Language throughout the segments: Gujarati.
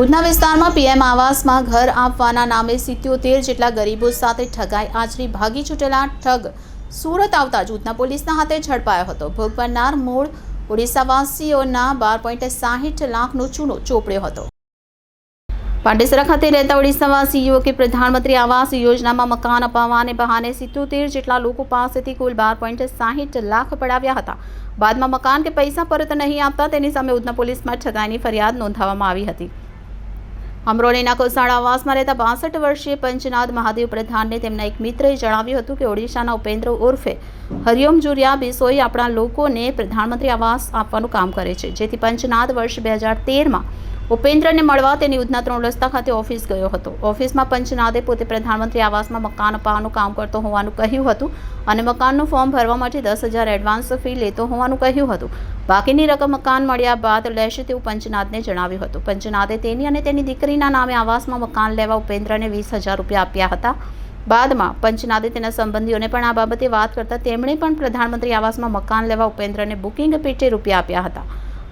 ઉધના વિસ્તારમાં પીએમ આવાસમાં ઘર આપવાના નામે સિત્યોતેર જેટલા ગરીબો સાથે ઠગાઈ આચરી ભાગી છૂટેલા ઠગ. સુરત આવતા જ ઉધના પોલીસના હાથે ઝડપાયો હતો. ભોગ બનનાર મૂળ ઓડિશાવાસીઓના બાર પોઈન્ટ સાહીઠ લાખનો ચૂનો ચોપડ્યો હતો. પાંડેસરા ખાતે રહેતા ઓડિશાવાસી યુવકે પ્રધાનમંત્રી આવાસ યોજનામાં મકાન અપાવવાને બહાને સિત્યોતેર જેટલા લોકો પાસેથી કુલ બાર પોઈન્ટ સાહીઠ લાખ પડાવ્યા હતા. બાદમાં મકાન કે પૈસા પરત નહીં આપતા તેની સામે ઉધના પોલીસમાં ઠગાઈની ફરિયાદ નોંધાવવામાં આવી હતી. અમરોલીના કોસાડા આવાસમાં રહેતા બાસઠ વર્ષીય પંચનાથ મહાદેવ પ્રધાનને તેમના એક મિત્રએ જણાવ્યું હતું કે ઓડિશાના ઉપેન્દ્ર ઉર્ફે હરિઓમ જુરિયા બિસોઈ આપણા લોકોને પ્રધાનમંત્રી આવાસ આપવાનું કામ કરે છે. જેથી પંચનાથ વર્ષ બે હજાર તેરમાં ઉપેન્દ્રને મળવા તેની ઉધના ત્રણ રસ્તા ખાતે ઓફિસ ગયો હતો. ઓફિસમાં પંચનાથે પોતે પ્રધાનમંત્રી આવાસમાં મકાન અપાવવાનું કામ કરતો હોવાનું કહ્યું હતું અને મકાનનું ફોર્મ ભરવા માટે દસ હજાર એડવાન્સ ફી લેતો હોવાનું કહ્યું હતું. બાકીની રકમ મકાન મળ્યા બાદ લેશે તેવું પંચનાથને જણાવ્યું હતું. પંચનાથે તેની અને તેની દીકરીના નામે આવાસમાં મકાન લેવા ઉપેન્દ્રને વીસ હજાર રૂપિયા આપ્યા હતા. બાદમાં પંચનાદે તેના સંબંધીઓને પણ આ બાબતે વાત કરતા તેમણે પણ પ્રધાનમંત્રી આવાસમાં મકાન લેવા ઉપેન્દ્રને બુકિંગ પેટે રૂપિયા આપ્યા હતા.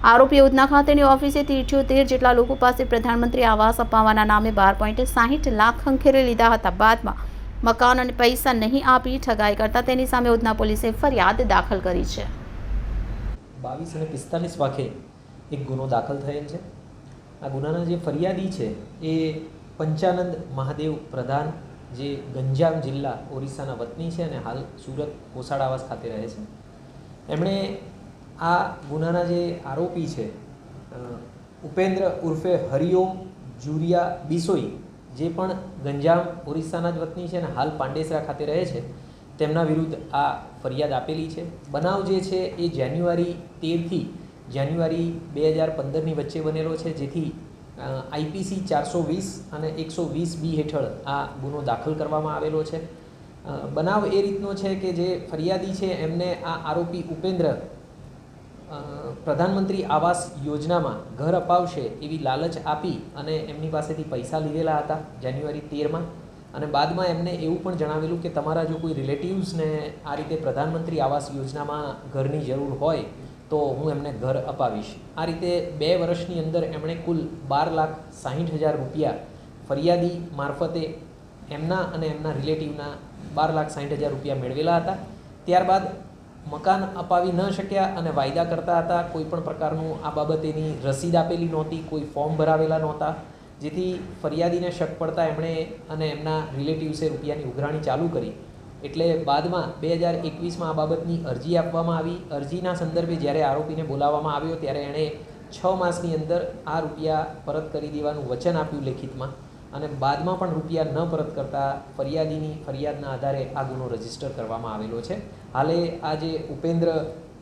આરોપી ઉધના ખાતેની ઓફિસે ઇઠ્યોતેર જેટલા લોકો પાસે પ્રધાનમંત્રી આવાસ અપાવવાના નામે બાર પોઈન્ટ સાહીઠ લાખ ખંખેરી લીધા હતા. બાદમાં મકાન અને પૈસા નહીં આપી ઠગાઈ કરતા તેની સામે ઉધના પોલીસે ફરિયાદ દાખલ કરી છે. બાવીસ અને પિસ્તાલીસ વાખે એક ગુનો દાખલ થયેલ છે. આ ગુનાના જે ફરિયાદી છે એ પંચાનંદ મહાદેવ પ્રધાન, જે ગંજામ જિલ્લા ઓરિસ્સાના વતની છે અને હાલ સુરત કોસાડ આવાસ ખાતે રહે છે. એમણે આ ગુનાના જે આરોપી છે ઉપેન્દ્ર ઉર્ફે હરિઓમ જુરિયા બિસોઈ, જે પણ ગંજામ ઓરિસ્સાના જ વતની છે અને હાલ પાંડેસરા ખાતે રહે છે, તેમના વિરુદ્ધ આ ફરિયાદ આપેલી છે. બનાવ જે છે એ જાન્યુઆરી તેરથી જાન્યુઆરી બે હજાર પંદરની વચ્ચે બનેલો છે, જેથી આઈપીસી ચારસો વીસ અને એકસો વીસ બી હેઠળ આ ગુનો દાખલ કરવામાં આવેલો છે. બનાવ એ રીતનો છે કે જે ફરિયાદી છે એમને આ આરોપી ઉપેન્દ્ર પ્રધાનમંત્રી આવાસ યોજનામાં ઘર અપાવશે એવી લાલચ આપી અને એમની પાસેથી પૈસા લીધેલા હતા જાન્યુઆરી તેરમાં. અને બાદમાં એમને એવું પણ જણાવેલું કે તમારા જો કોઈ રિલેટિવ્સને આ રીતે પ્રધાનમંત્રી આવાસ યોજનામાં ઘરની જરૂર હોય, તો હું એમને ઘર અપાવીશ. આ રીતે બે વર્ષની અંદર એમણે કુલ બાર લાખ સાહીઠ હજાર રૂપિયા ફરિયાદી મારફતે એમના અને એમના રિલેટિવના બાર લાખ સાહીઠ હજાર રૂપિયા મેળવેલા હતા. ત્યારબાદ મકાન અપાવી ન શક્યા અને વાયદા કરતા હતા, કોઈ પણ પ્રકારનું આ બાબતેની રસીદ આપેલી નહોતી, કોઈ ફોર્મ ભરાવેલા નહોતા. જેથી ફરિયાદીને શક પડતા એમણે અને એમના રિલેટિવ્સે રૂપિયાની ઉઘરાણી ચાલુ કરી. એટલે બાદમાં બે હજાર એકવીસમાં આ બાબતની અરજી આપવામાં આવી. અરજીના સંદર્ભે જ્યારે આરોપીને બોલાવવામાં આવ્યો, ત્યારે એણે છ માસની અંદર આ રૂપિયા પરત કરી દેવાનું વચન આપ્યું લેખિતમાં. અને બાદમાં પણ રૂપિયા ન પરત કરતા ફરિયાદીની ફરિયાદના આધારે આ ગુનો રજિસ્ટર કરવામાં આવેલો છે. હાલે આ જે ઉપેન્દ્ર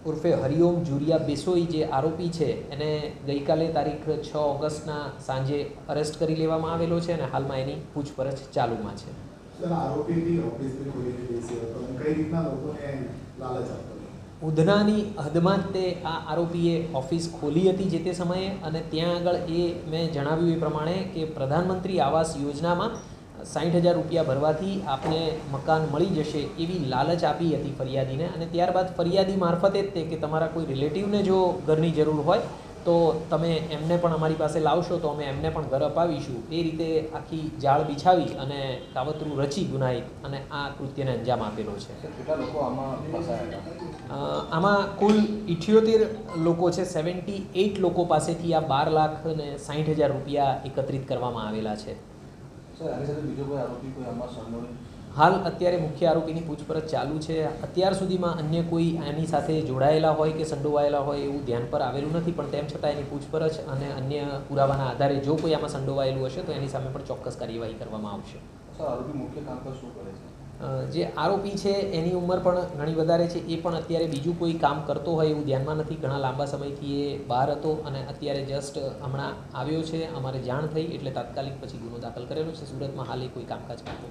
ઉર્ફે હરિઓમ જુરિયા બેસોઈ જે આરોપી છે, એને ગઈકાલે તારીખ છ ઓગસ્ટના સાંજે અરેસ્ટ કરી લેવામાં આવેલો છે અને હાલમાં એની પૂછપરછ ચાલુમાં છે. આરોપી ઓફિસ કઈ રીતના લોકોને લાલચ ઉધનાની હદમાં જ તે આ આરોપીએ ઓફિસ ખોલી હતી જે તે સમયે અને ત્યાં આગળ એ મેં જણાવ્યું એ પ્રમાણે કે પ્રધાનમંત્રી આવાસ યોજનામાં સાઠ હજાર રૂપિયા ભરવાથી આપને મકાન મળી જશે એવી લાલચ આપી હતી ફરિયાદીને અને ત્યારબાદ ફરિયાદી મારફતે જ તે કે તમારા કોઈ રિલેટિવને જો ઘરની જરૂર હોય તો તમે એમને પણ અમારી પાસે લાવશો તો અમે એમને પણ ઘર અપાવીશું. એ રીતે આખી જાળ બિછાવી અને કાવતરું રચી ગુનાહિત અને આ કૃત્યને અંજામ આપેલો છે. આમાં કુલ ઇઠ્યોતેર લોકો છે સેવન્ટી એઇટ લોકો પાસેથી આ બાર લાખ અને સાઠ હજાર રૂપિયા એકત્રિત કરવામાં આવેલા છે. સર આની સાથે બીજો કોઈ આરોપી કોઈ આમાં સંડોવાયેલ હાલ અત્યારે મુખ્ય આરોપીની પૂછપરછ ચાલુ છે. અત્યાર સુધીમાં અન્ય કોઈ આની સાથે જોડાયેલા હોય કે સંડોવાયેલા હોય એવું ધ્યાન પર આવેલું નથી પણ તેમ છતાં એની પૂછપરછ અને અન્ય પુરાવાના આધારે જો કોઈ આમાં સંડોવાયેલું હશે તો એની સામે પણ ચોક્કસ કાર્યવાહી કરવામાં આવશે. આરોપી મુખ્ય કામકાજ શું કરે છે? જે આરોપી છે એની ઉંમર પણ ઘણી વધારે છે. એ પણ અત્યારે બીજું કોઈ કામ કરતો હોય એવું ધ્યાનમાં નથી. ઘણા લાંબા સમયથી એ બહાર હતો અને અત્યારે જસ્ટ હમણાં આવ્યો છે. અમારે જાણ થઈ એટલે તાત્કાલિક પછી ગુનો દાખલ કરેલો છે. સુરતમાં હાલ એ કોઈ કામકાજ કરતો